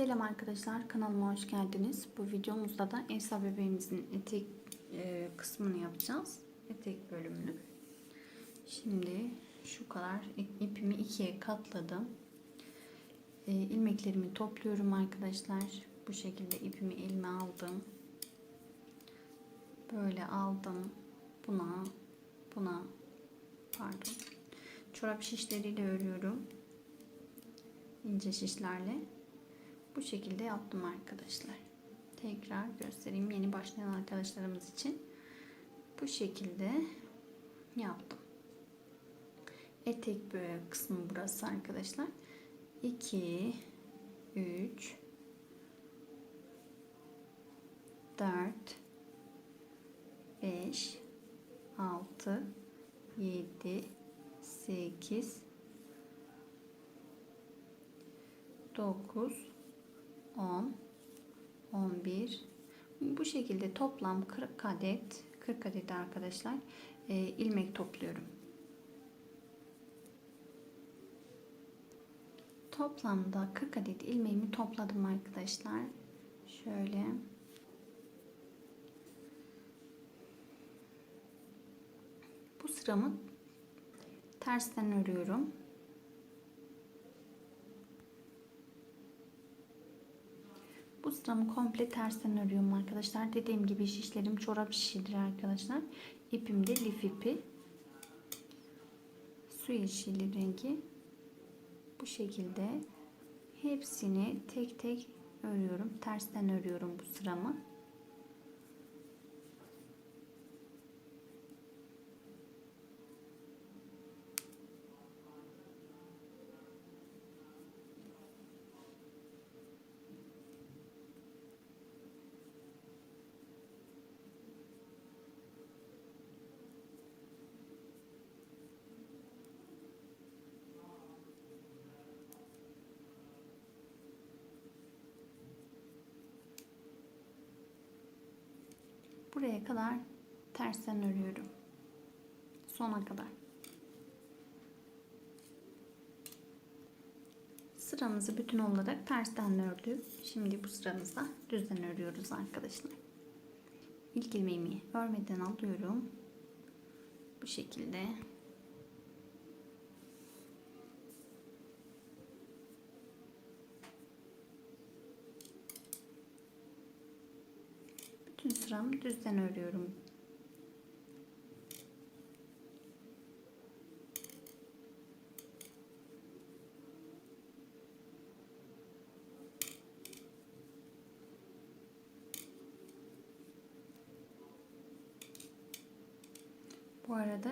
Selam arkadaşlar kanalıma hoş geldiniz. Bu videomuzda da Elsa bebeğimizin etek e, kısmını yapacağız. Etek bölümünü. Şimdi şu kadar ipimi ikiye katladım. E, ilmeklerimi topluyorum arkadaşlar. Bu şekilde ipimi elime aldım. Böyle aldım. Buna buna pardon. Çorap şişleriyle örüyorum. ince şişlerle. Bu şekilde yaptım arkadaşlar. Tekrar göstereyim yeni başlayan arkadaşlarımız için. Bu şekilde yaptım. Etek böyle kısmı burası arkadaşlar. 2 3 4 5 6 7 8 9 10 11 bu şekilde toplam 40 adet 40 adet arkadaşlar e, ilmek topluyorum. Toplamda 40 adet ilmeğimi topladım arkadaşlar. Şöyle bu sıramı tersten örüyorum. Bu sıramı komple tersten örüyorum arkadaşlar. Dediğim gibi şişlerim çorap şişidir arkadaşlar. İpim de lif ipi. Su yeşili rengi. Bu şekilde hepsini tek tek örüyorum. Tersten örüyorum bu sıramı. Buraya kadar tersten örüyorum. Sona kadar. Sıramızı bütün olarak tersten ördük. Şimdi bu sıramızda düzden örüyoruz arkadaşlar. İlk ilmeğimi örmeden alıyorum. Bu şekilde bütün sıramı düzden örüyorum. Bu arada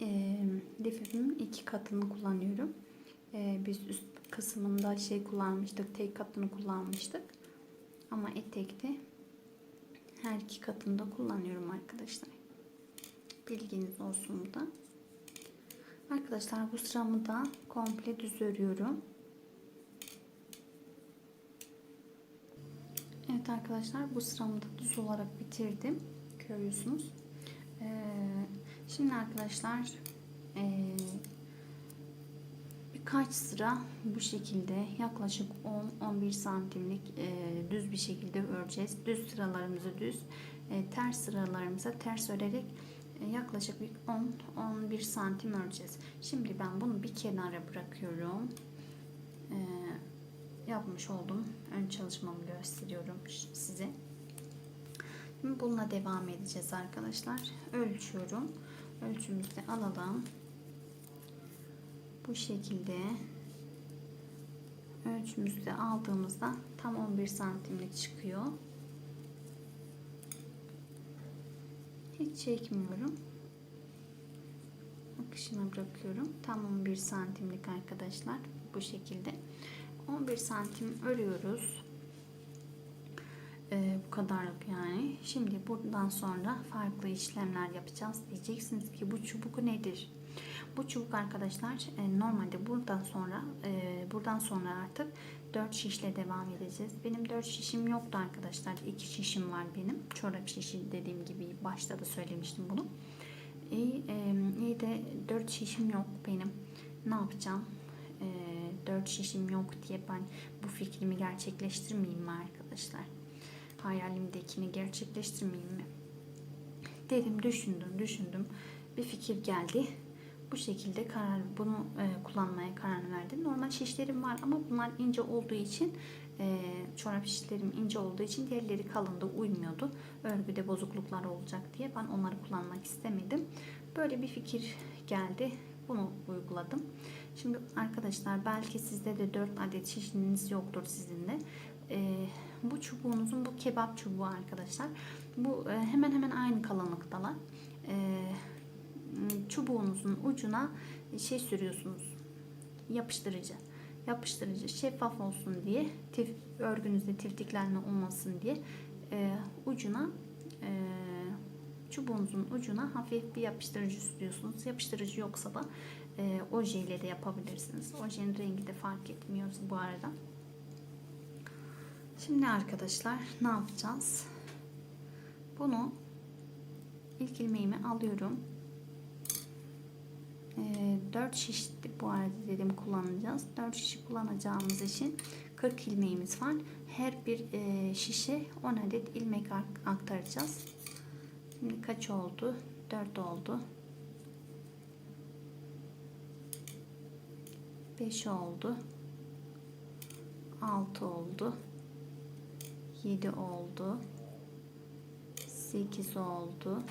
e, lifimin iki katını kullanıyorum. E, biz üst kısmında şey kullanmıştık, tek katını kullanmıştık. Ama etekte her iki katını da kullanıyorum arkadaşlar. Bilginiz olsun da. Arkadaşlar bu sıramı da komple düz örüyorum. Evet arkadaşlar bu sıramı da düz olarak bitirdim. Görüyorsunuz. Ee, şimdi arkadaşlar ee, birkaç sıra bu şekilde yaklaşık 10-11 santimlik e, düz bir şekilde öreceğiz. Düz sıralarımızı düz, e, ters sıralarımıza ters örerek e, yaklaşık 10-11 santim öreceğiz. Şimdi ben bunu bir kenara bırakıyorum. E, yapmış oldum. Ön çalışmamı gösteriyorum size. Şimdi bununla devam edeceğiz arkadaşlar. Ölçüyorum. Ölçümüzü alalım bu şekilde ölçümüzde aldığımızda tam 11 santimlik çıkıyor. Hiç çekmiyorum. Akışına bırakıyorum. Tam 11 santimlik arkadaşlar. Bu şekilde. 11 santim örüyoruz. Ee, bu kadarlık yani. Şimdi buradan sonra farklı işlemler yapacağız. Diyeceksiniz ki bu çubuk nedir? Bu çubuk arkadaşlar e, normalde buradan sonra e, buradan sonra artık 4 şişle devam edeceğiz. Benim 4 şişim yoktu arkadaşlar. 2 şişim var benim. Çorap şişi dediğim gibi başta da söylemiştim bunu. İyi, e, iyi de 4 şişim yok benim. Ne yapacağım? 4 şişim yok diye ben bu fikrimi gerçekleştirmeyeyim mi arkadaşlar? Hayalimdekini gerçekleştirmeyeyim mi? Dedim düşündüm düşündüm bir fikir geldi. Bu şekilde karar bunu e, kullanmaya karar verdim. Normal şişlerim var ama bunlar ince olduğu için e, çorap şişlerim ince olduğu için diğerleri kalındı uymuyordu. Örgüde bozukluklar olacak diye ben onları kullanmak istemedim. Böyle bir fikir geldi. Bunu uyguladım. Şimdi arkadaşlar belki sizde de 4 adet şişiniz yoktur sizinle. E, bu çubuğunuzun bu kebap çubuğu arkadaşlar. Bu e, hemen hemen aynı kalınlıktalar. E, çubuğunuzun ucuna şey sürüyorsunuz. Yapıştırıcı. Yapıştırıcı şeffaf olsun diye, tif, örgünüzde tiftiklenme olmasın diye e, ucuna e, çubuğunuzun ucuna hafif bir yapıştırıcı sürüyorsunuz. Yapıştırıcı yoksa da e, oje ile de yapabilirsiniz. Ojenin rengi de fark etmiyor bu arada. Şimdi arkadaşlar ne yapacağız? Bunu ilk ilmeğimi alıyorum. E, 4 şiş bu arada dedim kullanacağız. 4 şişi kullanacağımız için 40 ilmeğimiz var. Her bir e, şişe 10 adet ilmek aktaracağız. Şimdi kaç oldu? 4 oldu. 5 oldu. 6 oldu. 7 oldu. 8 oldu.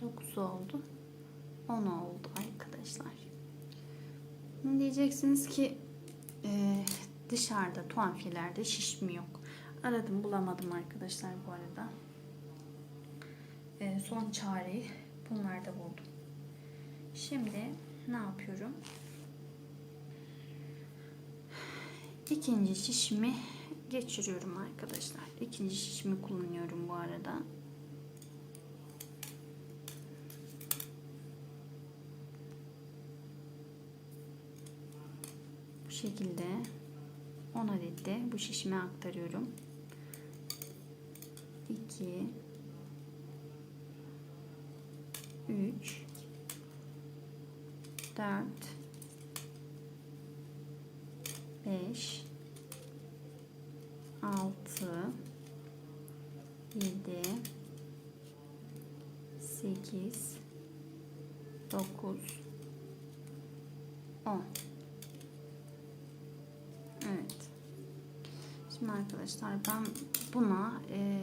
9 oldu. 10 oldu arkadaşlar. Şimdi diyeceksiniz ki e, dışarıda tuhafiyelerde şiş mi yok? Aradım bulamadım arkadaşlar bu arada. E, son çareyi bunlarda buldum. Şimdi ne yapıyorum? İkinci şişimi geçiriyorum arkadaşlar. İkinci şişimi kullanıyorum bu arada. Bu şekilde 10 adet de bu şişime aktarıyorum. 2 3 4 5 6 7 8 9 10 Evet. Şimdi arkadaşlar ben buna e,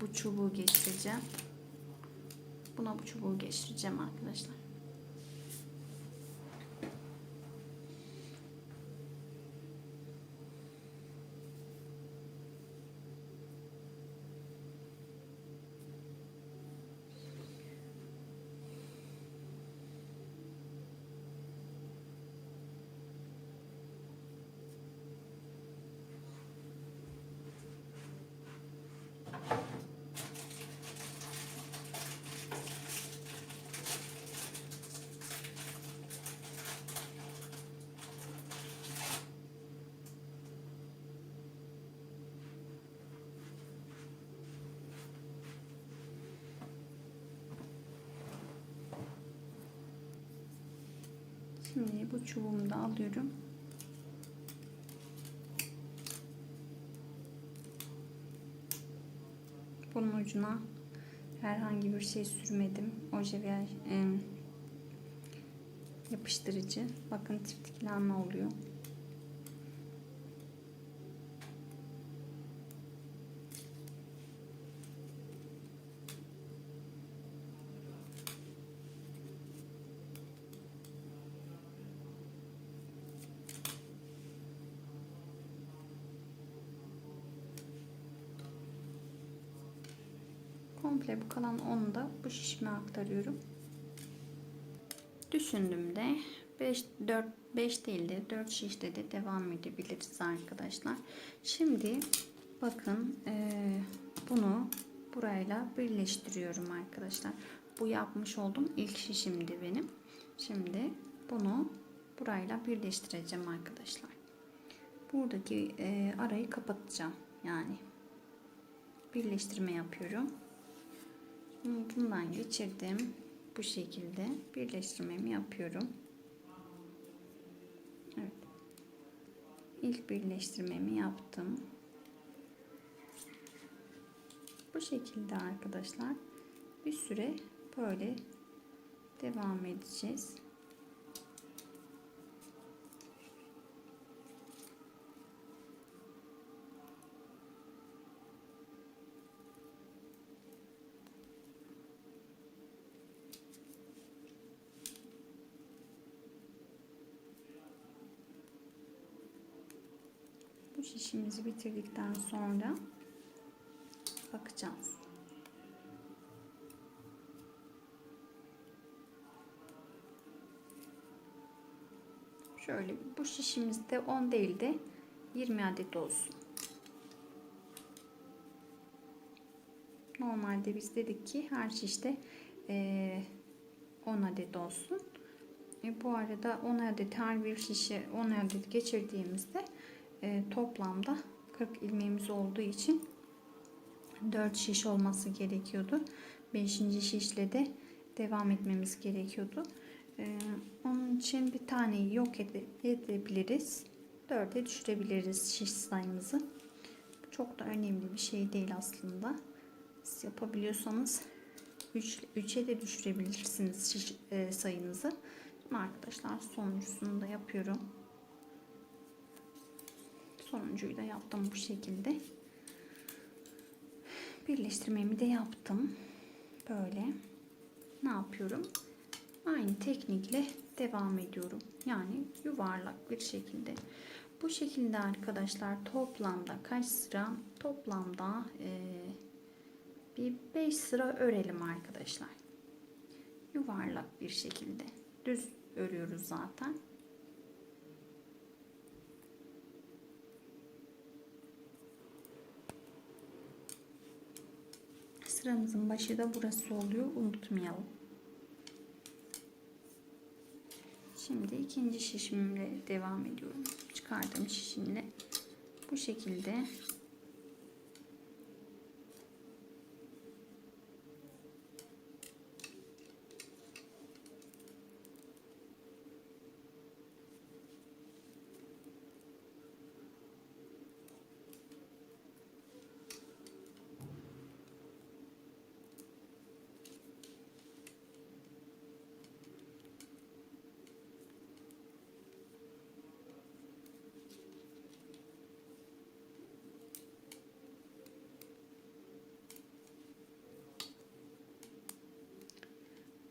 bu çubuğu geçireceğim. Buna bu çubuğu geçireceğim arkadaşlar. Şimdi bu çubuğumu da alıyorum. Bunun ucuna herhangi bir şey sürmedim. Oje veya e, yapıştırıcı. Bakın tiftiklenme oluyor. Komple bu kalan 10'u da bu şişime aktarıyorum. Düşündüğümde 5 4 5 değil de 4 şişte de devam edebiliriz arkadaşlar. Şimdi bakın e, bunu burayla birleştiriyorum arkadaşlar. Bu yapmış olduğum ilk şişimdi benim. Şimdi bunu burayla birleştireceğim arkadaşlar. Buradaki e, arayı kapatacağım. Yani birleştirme yapıyorum bundan geçirdim. Bu şekilde birleştirmemi yapıyorum. Evet. İlk birleştirmemi yaptım. Bu şekilde arkadaşlar bir süre böyle devam edeceğiz. Bu şişimizi bitirdikten sonra bakacağız. Şöyle bu şişimizde 10 değil de 20 adet olsun. Normalde biz dedik ki her şişte 10 adet olsun. E, bu arada 10 adet her bir şişe 10 adet geçirdiğimizde e, toplamda 40 ilmeğimiz olduğu için 4 şiş olması gerekiyordu. 5. şişle de devam etmemiz gerekiyordu. Ee, onun için bir taneyi yok ede edebiliriz. 4'e düşürebiliriz şiş sayımızı. Çok da önemli bir şey değil aslında. Siz yapabiliyorsanız 3, 3'e de düşürebilirsiniz şiş e, sayınızı. Şimdi arkadaşlar sonuncusunu da yapıyorum. Sonuncuyu da yaptım bu şekilde. Birleştirmemi de yaptım. Böyle. Ne yapıyorum? Aynı teknikle devam ediyorum. Yani yuvarlak bir şekilde. Bu şekilde arkadaşlar toplamda kaç sıra? Toplamda e, bir 5 sıra örelim arkadaşlar. Yuvarlak bir şekilde. Düz örüyoruz zaten. Sıramızın başı da burası oluyor. Unutmayalım. Şimdi ikinci şişimle devam ediyorum. Çıkardığım şişimle bu şekilde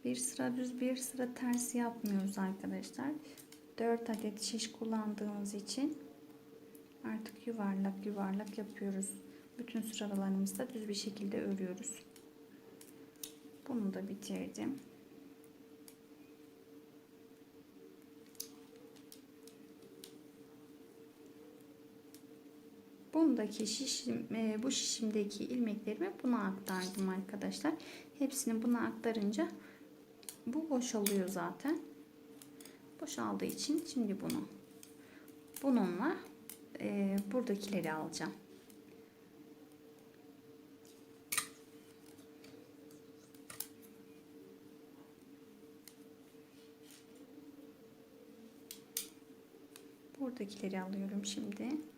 bir sıra düz bir sıra ters yapmıyoruz arkadaşlar. 4 adet şiş kullandığımız için artık yuvarlak yuvarlak yapıyoruz. Bütün sıralarımızda düz bir şekilde örüyoruz. Bunu da bitirdim. Bundaki şişim, e, bu şişimdeki ilmeklerimi buna aktardım arkadaşlar. Hepsini buna aktarınca bu boşalıyor zaten. Boşaldığı için şimdi bunu bununla e, buradakileri alacağım. Buradakileri alıyorum şimdi.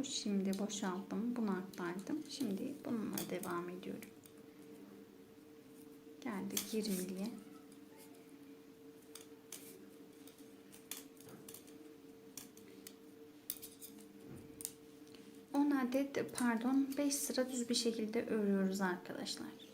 Bu şimdi boşalttım. Bunu aktardım. Şimdi bununla devam ediyorum. Geldik 20'liye. On adet pardon 5 sıra düz bir şekilde örüyoruz arkadaşlar.